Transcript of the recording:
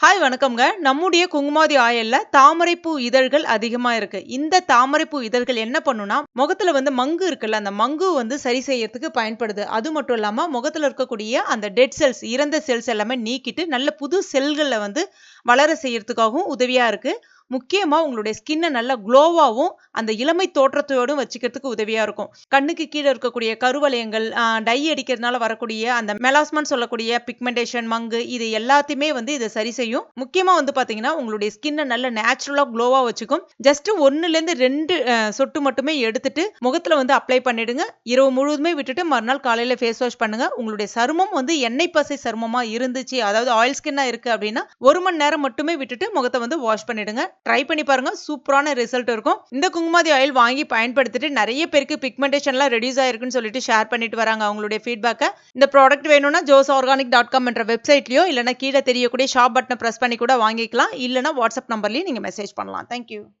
Hi வணக்கம்ங்க. நம்முடைய குங்குமாதி ஆயில்ல தாமரைப்பூ இதழ்கள் அதிகமா இருக்கு. இந்த தாமரைப்பூ இதழ்கள் என்ன பண்ணுனா முகத்துல வந்து மங்கு இருக்குல்ல அந்த மங்கு வந்து சரி செய்யறதுக்கு பயன்படுது. அது மட்டும் இல்லாம முகத்துல இருக்கக்கூடிய அந்த டெட் செல்ஸ் இறந்த செல்ஸ் எல்லாமே நீக்கிட்டு நல்ல புது செல்களை வந்து வளர செய்யறதுக்காகவும் உதவியா இருக்கு. முக்கியமாக உங்களுடைய ஸ்கின்னை நல்லா க்ளோவாகவும் அந்த இளமை தோற்றத்தோடும் வச்சுக்கிறதுக்கு உதவியாக இருக்கும். கண்ணுக்கு கீழே இருக்கக்கூடிய கருவலயங்கள் டை அடிக்கிறதுனால வரக்கூடிய அந்த மெலாஸ்மன் சொல்லக்கூடிய பிக்மெண்டேஷன் மங்கு இது எல்லாத்தையுமே வந்து இதை சரி செய்யும். முக்கியமாக வந்து பார்த்தீங்கன்னா உங்களுடைய ஸ்கின்னை நல்ல நேச்சுரலாக க்ளோவாக வச்சுக்கும். ஜஸ்ட் ஒன்றுலேருந்து ரெண்டு சொட்டு மட்டுமே எடுத்துட்டு முகத்தில் வந்து அப்ளை பண்ணிடுங்க. இரவு முழுவதுமே விட்டுட்டு மறுநாள் காலையில் ஃபேஸ் வாஷ் பண்ணுங்கள் உங்களுடைய சருமம் வந்து எண்ணெய் பசை சருமமாக இருந்துச்சு அதாவது ஆயில் ஸ்கின்னாக இருக்குது அப்படின்னா ஒரு மணி நேரம் மட்டுமே விட்டுட்டு முகத்தை வந்து வாஷ் பண்ணிடுங்க. ட்ரை பண்ணி பாருங்க. சூப்பரான ரிசல்ட் இருக்கும். இந்த குங்குமாதி ஆயில் வாங்கி பயன்படுத்திட்டு நிறைய பேருக்கு பிக்மெண்டேஷன்லாம் ரெடியூஸ் ஆயிருக்குன்னு சொல்லிட்டு ஷேர் பண்ணிட்டு வராங்க அவங்களுடைய ஃபீட்பேக்கை இந்த ப்ராடக்ட் வேணும்னா ஜோஸ் ஆர்கானிக் டாட் காம் என்ற வெப்சைட்லயோ இல்லைனா கீழே தெரியக்கூடிய ஷாப் பட்டனை ப்ரெஸ் பண்ணி கூட வாங்கிக்கலாம். இல்லைனா வாட்ஸ்அப் நம்பர்லையும் நீங்கள் மெசேஜ் பண்ணலாம். தேங்க்யூ